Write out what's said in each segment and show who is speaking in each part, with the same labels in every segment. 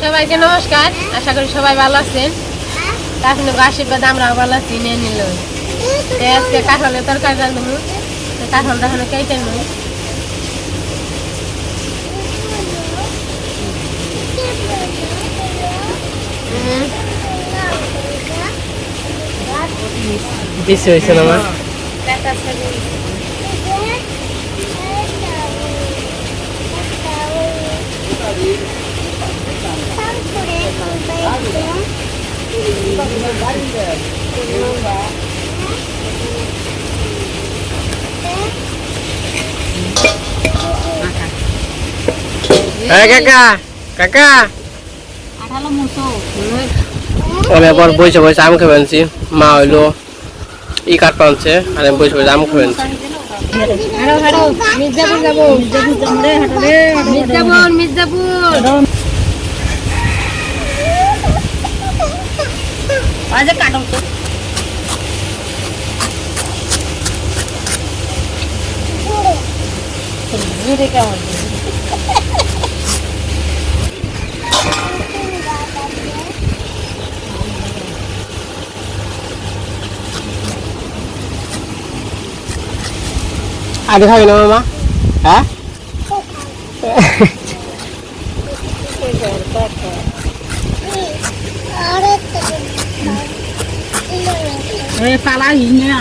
Speaker 1: সবাইকে নমস্কার। আশা করি সবাই ভালো আছেন। কাকিনো আশীর্বাদ আমরাও ভালো আছি নিয়ে নিল। আজকে কাঁঠালের তরকারি রাঁধবো তো কাঁঠালটা এখনও কেটে নই
Speaker 2: বেশি হয়েছে না আমার? এই কাকা কাকা। আমি আবার বসে বসে আম খেয়ে আনছি। মা হইল ই কাঠ পানছে, আর আমি বসে বসে আম খেয়ে আনছি।
Speaker 1: হাড়ো হাড়ো মির্জাপুর যাব। মির্জাপুর। মির্জাপুর
Speaker 2: আগে খাবি না মামা হ্যাঁ
Speaker 1: পালা হিনা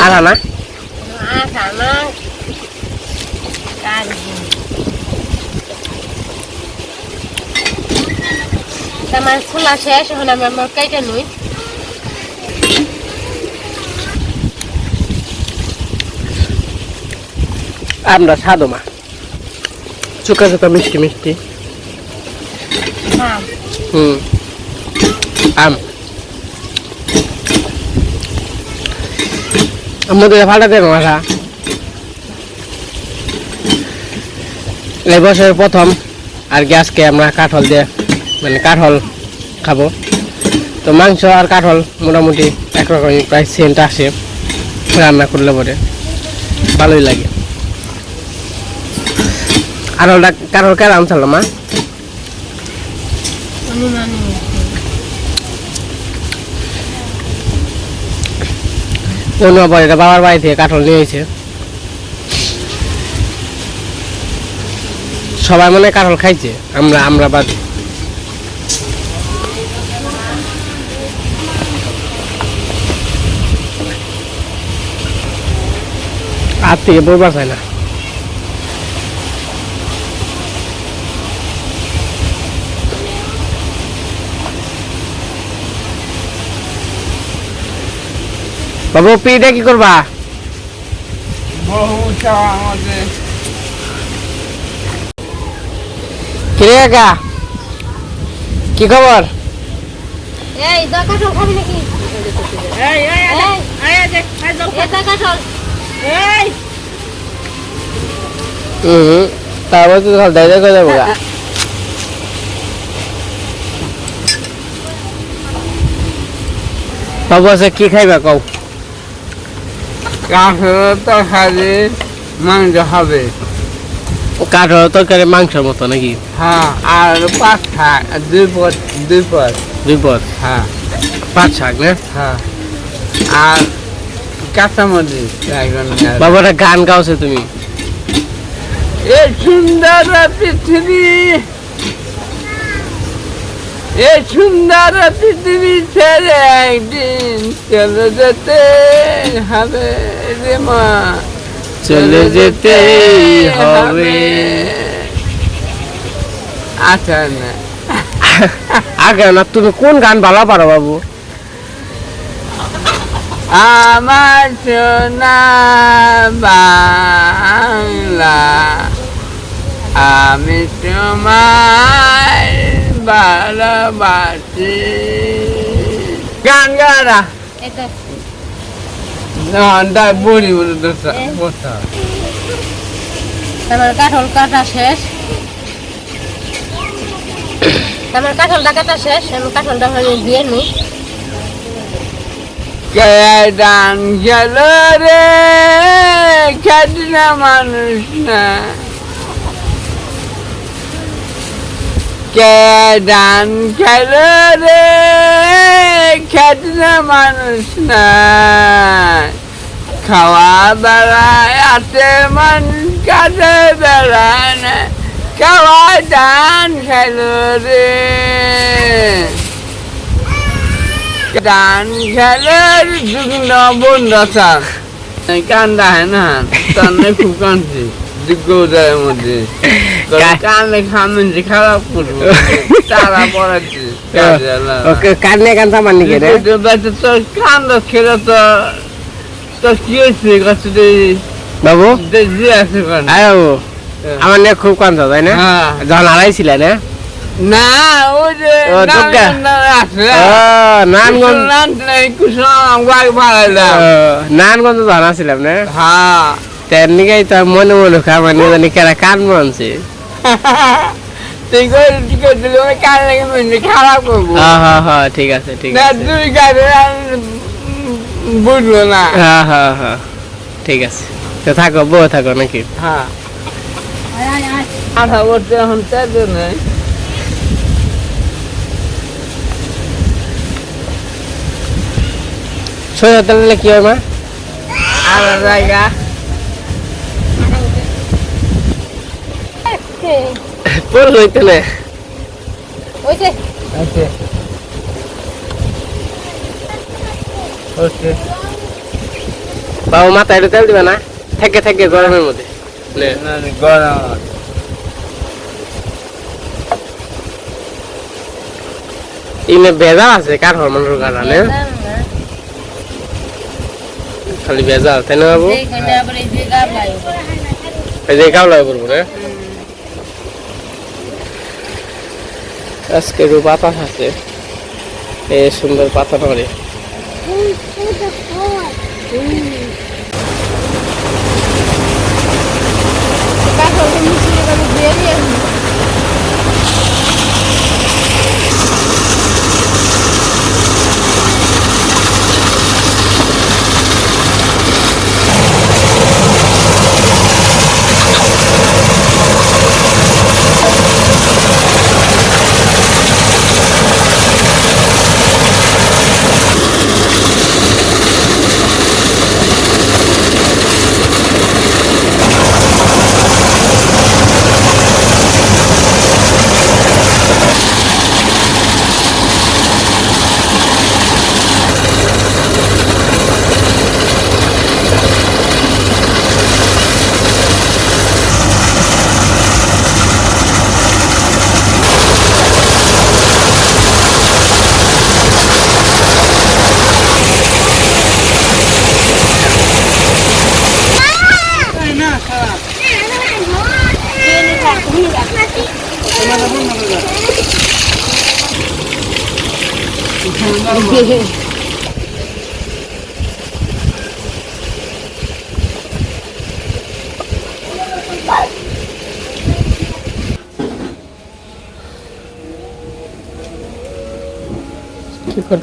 Speaker 2: আর না।
Speaker 1: আঠা না? কারি আমার খোলা আমি আমার কেটে নই
Speaker 2: আমরা সাদো মা চুকা চুকা মিষ্টি। মিষ্টি হুম। আম। আমাদের ফাটা দেবে মাথা। এই বছরের প্রথম আর গ্যাসকে আমরা কাঠল দিয়ে মানে কাঠল খাব। তো মাংস আর কাঠল মোটামুটি একরকমই প্রায় সেন্ট আসে রান্না করলে পরে ভালোই লাগে। কেন আনছিল মা। অন্য এটা বাবার বাড়ি থেকে কাঠল নিয়ে এসেছে সবাই মনে কাঠল খাইছে, আমরা আমরা বাদ। আর থেকে বলবার চাই না। বাবু পিঠে কি করবা? কিরে কাকা? কি খবর?
Speaker 1: এই দা কাঠল খাবি নাকি? এই এই এই দা কাঠল
Speaker 2: হুম তারপর তো করে যাব বাবু আছে কি খাইবা কও?
Speaker 3: মাংস হবে।
Speaker 2: কাঠল তরকারি মাংসের মতো নাকি?
Speaker 3: হ্যাঁ আর পাঁচ দুই পদ দুই পদ।
Speaker 2: দুই পদ?
Speaker 3: হ্যাঁ।
Speaker 2: পাঁচ শাক না?
Speaker 3: হ্যাঁ। আর কাঁচামরিচ এখন
Speaker 2: গান গাওছে তুমি?
Speaker 3: এ সুন্দর পৃথিবী এ সুন্দর পৃথিবী ছেড়ে একদিন চলে যেতে হবে। রে মা
Speaker 2: চলে যেতে হবে।
Speaker 3: আচ্ছা না।
Speaker 2: আগে না তুমি কোন গান ভালো পারো বাবু?
Speaker 3: আমার সোনা বাংলা আমি তোমায় ভালোবাসি। গান গারা বসা
Speaker 1: আমার কাঠল কাটা শেষ। আমার কাঠলটা কাটা শেষ আমি কাঠলটা হয়ে দিয়ে নিই।
Speaker 3: কে ডান গেল রে? না মানুষ না। কে ডান খেল রে? না মানুষ না। খাওয়া বেড়ায় আতে মানুষ কাটে বেড়ায় না খাওয়া ডান খেল রে ডান খেলের যুগ্ন বন্ধা কান্দা হয় না তান্নে খুব কান্দছি যোগ্য উদয়ের মধ্যে
Speaker 2: কা-
Speaker 3: কান্দে খামেন যে খারাপ করব তারা পড়াচ্ছি
Speaker 2: ওকে কান্নে কান্তা মানি
Speaker 3: তোর কান্দ খেলে তো তোর কি হয়েছে? কাছে
Speaker 2: বাবু?
Speaker 3: আছে কেন
Speaker 2: বাবু আমার নিয়ে খুব কান্দা তাই না?
Speaker 3: হ্যাঁ।
Speaker 2: যখন হারাইছিলে না?
Speaker 3: না ওই যে
Speaker 2: নারায়ণগঞ্জ যখন আসছিলাম না?
Speaker 3: হ্যাঁ।
Speaker 2: তার নিগাই তো মনে মনে খাবার নিয়ে জানি কেরা কান মানছে
Speaker 3: খারাপ করব।
Speaker 2: হ্যাঁ হ্যাঁ হ্যাঁ ঠিক আছে ঠিক আছে।
Speaker 3: বুঝলো না।
Speaker 2: হ্যাঁ হ্যাঁ হ্যাঁ। ঠিক আছে। তো থাকো বউ থাকো নাকি?
Speaker 3: হ্যাঁ। আঠা বছর এখন নেই।
Speaker 2: ছয় হাজার দিলে কি হয় মা?
Speaker 3: আর জায়গা।
Speaker 2: পড়ল হইতে না
Speaker 3: আছে ওকে
Speaker 2: বাবু মাথায় তেল দিবে না? থেকে থেকে গরমের মধ্যে।
Speaker 3: গরম
Speaker 2: ইনে বেজাল আছে কার হরমোনের কারণে খালি বেজাল তাই না বাবু?
Speaker 1: এইখানে আবার এই যে
Speaker 2: করব রে আজকে বাতাস আছে। এই সুন্দর পাতা নড়ে
Speaker 1: কাঠল মিশিয়ে আমি দিয়ে দিয়ে আসব।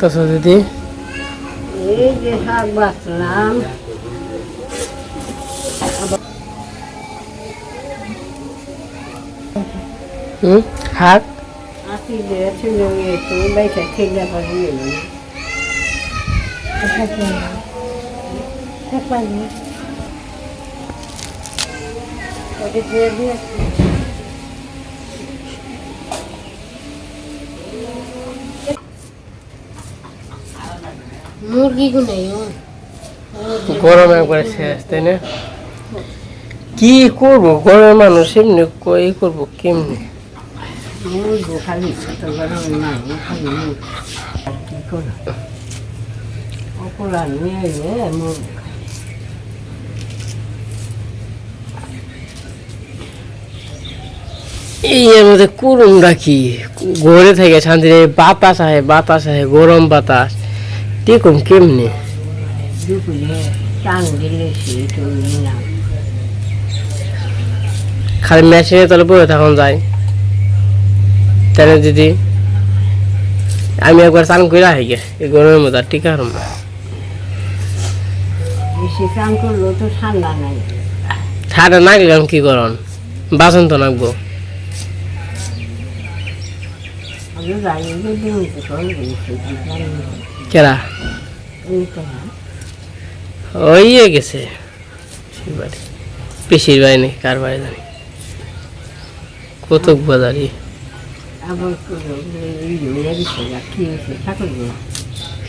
Speaker 2: কি করতেছো দিদি
Speaker 4: এই যে শাক বাঁচলাম
Speaker 2: হুম হাত
Speaker 4: আসি যে ছিল একটু বেঁচে খেলে
Speaker 2: গরম একবারে শেষ তাই না? কি করব? গরমের মানুষ এমনি কই করব কেমনি? এই এর মধ্যে কুরুমটা কি? ঘরে থেকে শান্তি নেই বাতাস আহে বাতাস আহে গরম বাতাস।
Speaker 4: নিলাম
Speaker 2: খালি মেশিনে তাহলে বসে তখন যাই তাহলে দিদি আমি একবার চান করে আহি গে গরমের মধ্যে আর
Speaker 4: স্নান করলেও তো ঠান্ডা নাই
Speaker 2: ঠান্ডা না কি করন বাসন তো নাকবো
Speaker 4: না
Speaker 2: ওই গেছে। বাড়ি পিসির বাড়ি নেই কার বাড়ি জানি। কতক বাজারি।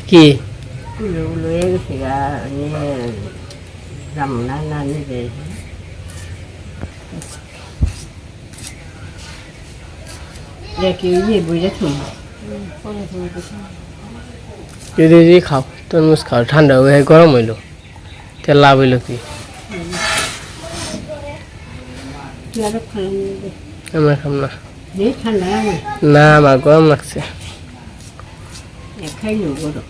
Speaker 4: কি? দেখি বুঝে তুমি
Speaker 2: যদি যদি খাও তরমুজ খাও। ঠান্ডা হয়ে গরম হইল। তে লাভ হইল কি? আমরা খাম না। না, আমার গরম লাগছে।
Speaker 4: খাইলেও গরম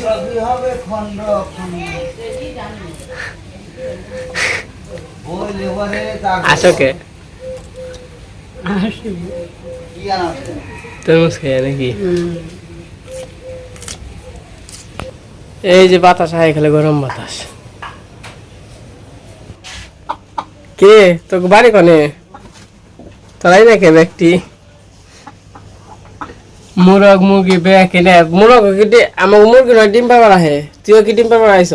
Speaker 3: সবই হবে খন্ড ওই লেবারে
Speaker 2: কে?
Speaker 3: কি
Speaker 2: তরমুজ নাকি? এই যে বাতাস আয় খালি গরম বাতাস। কে? তোকে বাড়ি কনে? তোরাই দেখে ব্যক্তি। মুরগ, মুরগি, বেয়া কিনে, মুরগ কিটি আমার মুরগি নয় ডিম পাবার আহে। তুইও কি ডিম পাবার আইস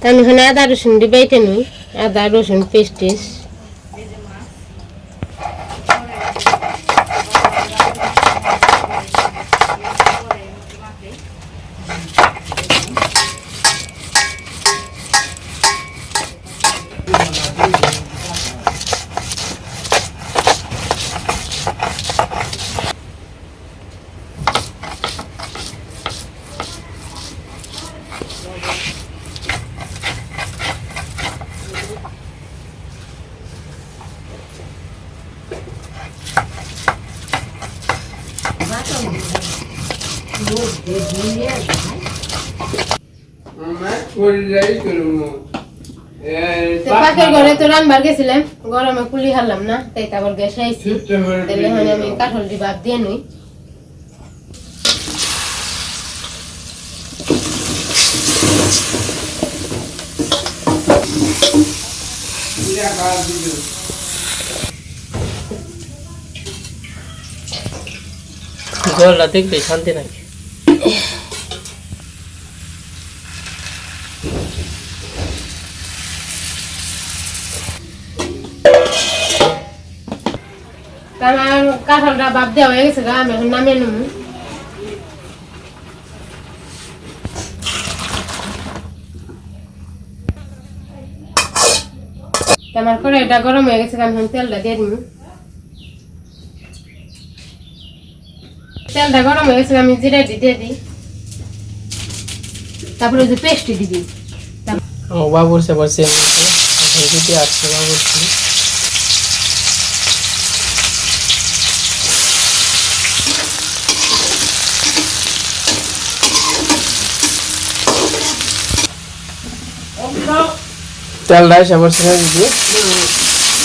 Speaker 1: তাহলে এখানে আদা রসুন দিবাইতে নই আদা রসুন পেস্ট টেস্ট পাকের ঘরে তো রান্নার গেছিলাম গরমে কুলি হারলাম না তাই তারপর গ্যাস আইছি। তাহলে হয় আমি কাঠল দি ভাত দিয়ে নই।
Speaker 2: জলটা দেখবি শান্তি নাকি?
Speaker 1: কারণ কাঠলটা ভাত দেওয়া হয়ে গেছে আমি এখন নামিয়ে নেব। আমার করে এটা গরম হয়ে গেছে আমি তেলটা দিয়ে দিব। তেলটা গরম হয়ে গেছে আমি জিরা দিয়ে দিই তারপরে যে পেস্টটি দিবি।
Speaker 2: ও, বাবুর সে বসে আসছে বাবুর তেলটা এসে বসে দিদি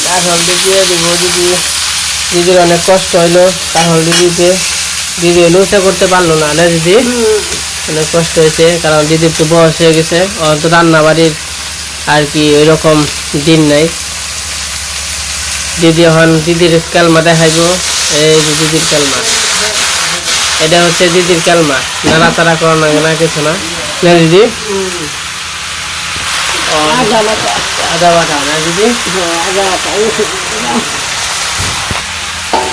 Speaker 2: কাঠল দিয়ে দিব দিদি দিদির অনেক কষ্ট হইল দিয়ে দিতে দিদি লুচা করতে পারল না না দিদি। অনেক কষ্ট হয়েছে, কারণ দিদির তো বয়স হয়ে গেছে ওর তো রান্না বাড়ির আর কি ওইরকম দিন নাই। দিদি এখন দিদির কালমা দেখাইবো, এই যে দিদির কালমা এটা হচ্ছে দিদির কালমা নাড়াচাড়া করা লাগে না, কিছু না, দিদি?
Speaker 4: আদা বাটা
Speaker 2: আদা বাটা না দিদি
Speaker 4: আদা বাটা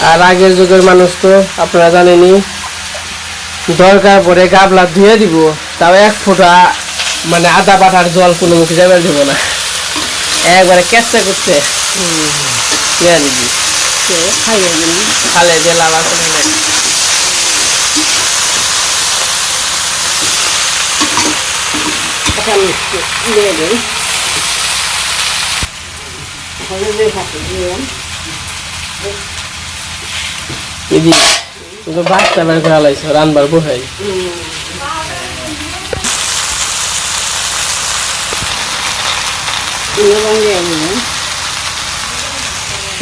Speaker 2: আর আগের যুগের মানুষ তো আপনারা জানেনই দরকার পরে গাবলা ধুয়ে দিব তাও এক ফোঁটা মানে আদা বাটার জল কোনো মুখে যাবে দেবো না। একবারে কেসতে করতে দিয়ে দিবি
Speaker 4: খাইয়ে দিন
Speaker 2: তাহলে যে কিন্তু বাচ্চা বের করে লাইছে রানবার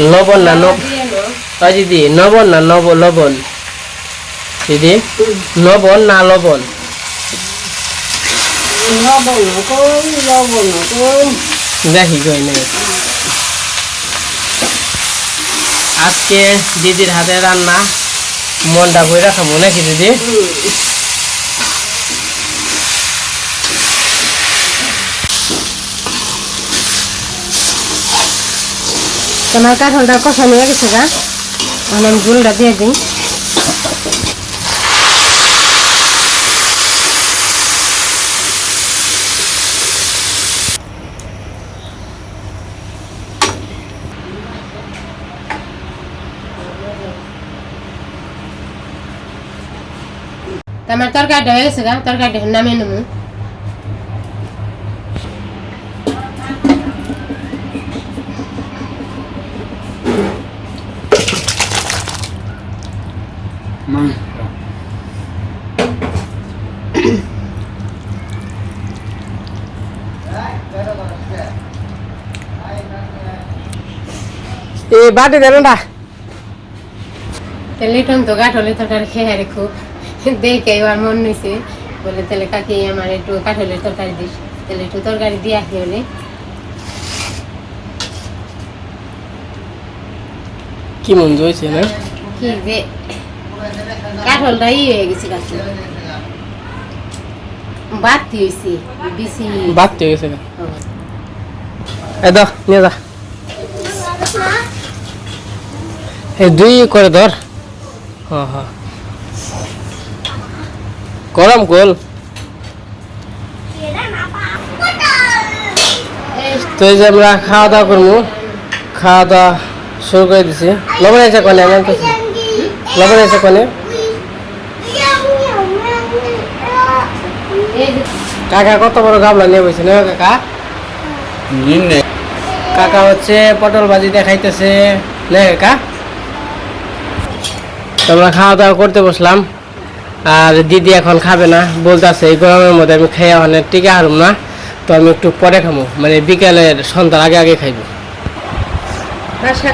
Speaker 2: লবণ না নব দিদি নবন না নব লবণ দিদি নবন না লবণ
Speaker 4: লবণ কই লবণ কই
Speaker 2: দেখি কই নেই আজকে দিদির হাতে রান্না। মনটা বইরা খাব নাকি দিদি?
Speaker 1: আমার কাঁঠালটা কষানো হয়ে গেছে গা। এখন আমি গুলটা দিয়ে দিই। তা আমার তরকারিটা হয়ে গেছে গা তরকারিটা এখন নামিয়ে নেব
Speaker 3: মাংস
Speaker 2: এই
Speaker 1: দেখে এবার মন নিছে বলে তাহলে কাকি আমার একটু কাঠলের তরকারি দিস তাহলে একটু তরকারি দিয়ে আসি হলে?
Speaker 2: কি মন হয়েছে না?
Speaker 1: কি যে কাঠলটা ই হয়ে গেছে কাছে বাতি হয়েছে বেশি
Speaker 2: বাড়তে গেছে না? এ দাও নিয়ে যা। এই দুই করে ধর। হ হ। গরম গোল।
Speaker 1: এই
Speaker 2: তো এই যে আমরা খাওয়া দাওয়া করব। খাওয়া দাওয়া শুরু করে দিছি। লবণ আছে কনে? এমন কিছু। লবণ আছে কনে? কাকা কত বড় গাবলা নিয়ে বসে না কাকা? কাকা হচ্ছে পটল ভাজি দেখাইতেছে না কাকা। তো আমরা খাওয়া দাওয়া করতে বসলাম। আর দিদি এখন খাবে না বলতেছে এই গরমের মধ্যে আমি খেয়ে ওখানে টিকে হারুম না তো আমি একটু পরে খাব মানে বিকেলের সন্ধ্যার আগে আগে খাইব।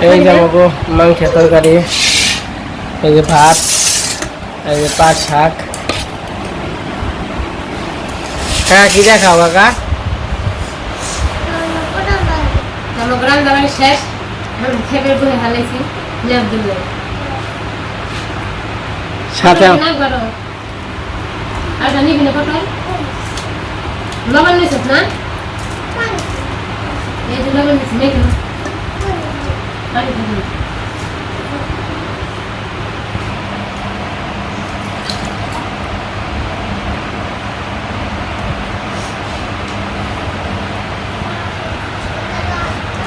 Speaker 2: এই
Speaker 1: খাবি
Speaker 2: যে
Speaker 1: না?
Speaker 2: আমাকে মাংসের তরকারি এই যে ভাত এই যে পাট শাক। হ্যাঁ কি দেখাও কাকা?
Speaker 1: শেষ। খেপের বহে হালাইছি
Speaker 2: সাথে
Speaker 1: জানি না এই যে লবণ নিছিস নাকি আরে দিদি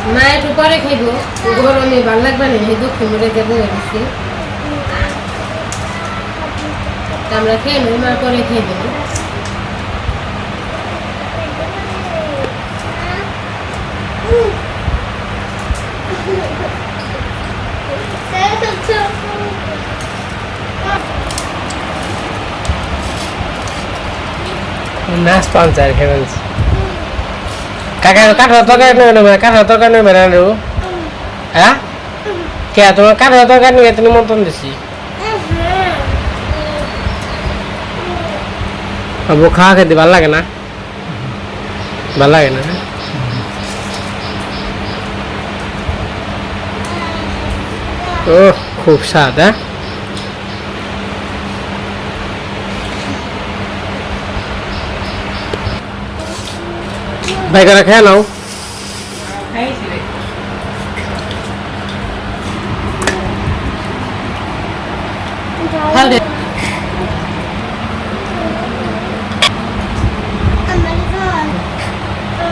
Speaker 1: না পরে খাইব গরমে ভালো লাগবে না? এই দক্ষিণ মেরে গেছি তা আমরা খেয়ে নেই মা পরে খেয়ে দেবো
Speaker 2: কাকা না রে হ্যাঁ? কে, তোমার কাঠের তরকারি নিয়ে তুমি মতন দিছি। খাওয়া খেতে ভালো লাগে না ভালো লাগে না ও খুব স্বাদ হ্যাঁ ভাই করে খেয়ে নাও
Speaker 1: খাও দে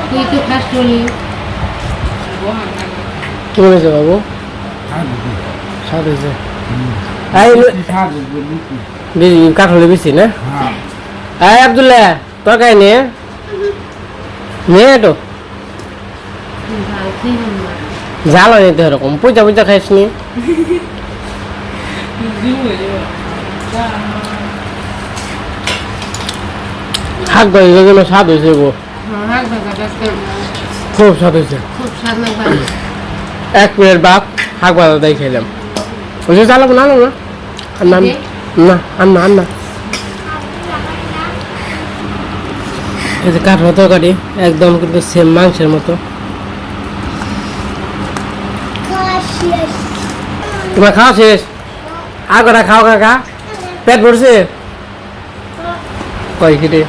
Speaker 1: তুই তো খাস টলি
Speaker 2: কি হয়েছে বাবু? স্বাদ হয়েছে বেশি কাঠলে বেশি না? এই আবদুল্লাহ তরকারি নিয়ে নিয়ে তো। ঝাল নিতে এরকম। পয়সা পয়সা খাইস নি? শাক জন্য স্বাদ হয়েছে গো। খুব স্বাদ হয়েছে।
Speaker 1: খুব স্বাদ
Speaker 2: এক প্লেট ভাত শাক ভাজা দিয়ে খেলাম। বুঝে চালাবো না না না। আর না আর না আর না এই যে কাঠা তরকারি একদম কিন্তু সেম মাংসের মতো। তোমার খাওয়া শেষ? আর কটা খাও কাকা? পেট ভরছে? কয় কিরে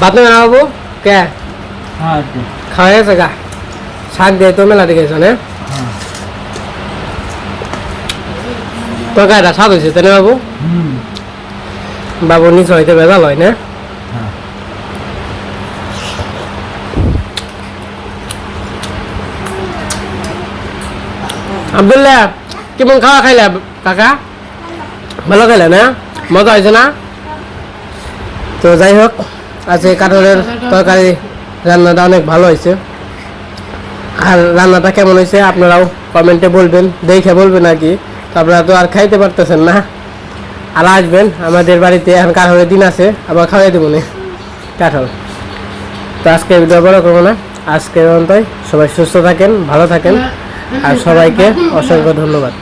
Speaker 2: ভাত না বাবু কে? খাওয়া গেছে গা। শাক দিয়ে তো মেলা দেখেছ না? তরকারিটা স্বাদ হয়েছে তাই না বাবু বাবু নিচে হইতে বেজাল হয় না। আবদুল্লাহ কেমন খাওয়া খাইলে কাকা? ভালো খাইলে না? মজা হয়েছে না? তো যাই হোক আজকে কাঠলের তরকারি রান্নাটা অনেক ভালো হয়েছে। আর রান্নাটা কেমন হয়েছে আপনারাও কমেন্টে বলবেন, দেখে বলবেন আর কি। আপনারা তো আর খাইতে পারতেছেন না। আর আসবেন, আমাদের বাড়িতে এখন কাঠলের দিন আছে, আবার খাওয়াই দেবো না। কাঠল। তো আজকে ভিডিও বড় করব না। আজকে পর্যন্তই। সবাই সুস্থ থাকেন, ভালো থাকেন। আর সবাইকে অসংখ্য ধন্যবাদ।